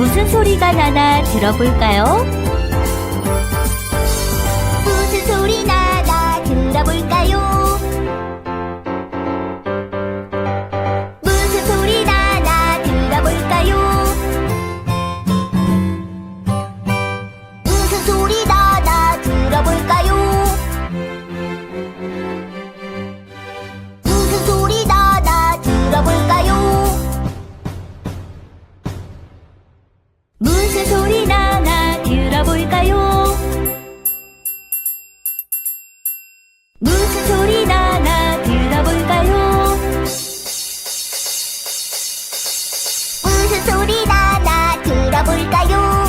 무슨 소리가 나나 들어볼까요? 소리 나나 들어볼까요?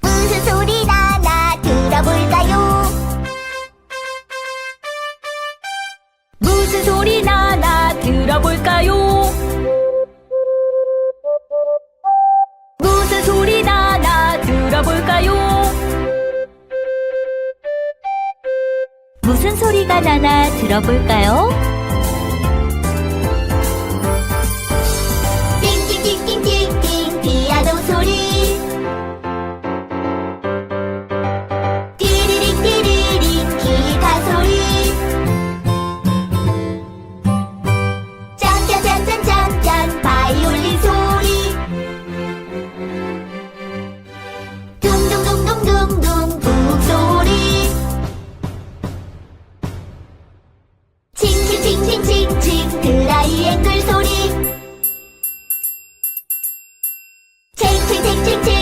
무슨 소리 나나 들어볼까요? 무슨 소리 나나 들어볼까요? 무슨 소리 나나 들어볼까요? 무슨 소리가 나나 들어볼까요? tick, tick, tick.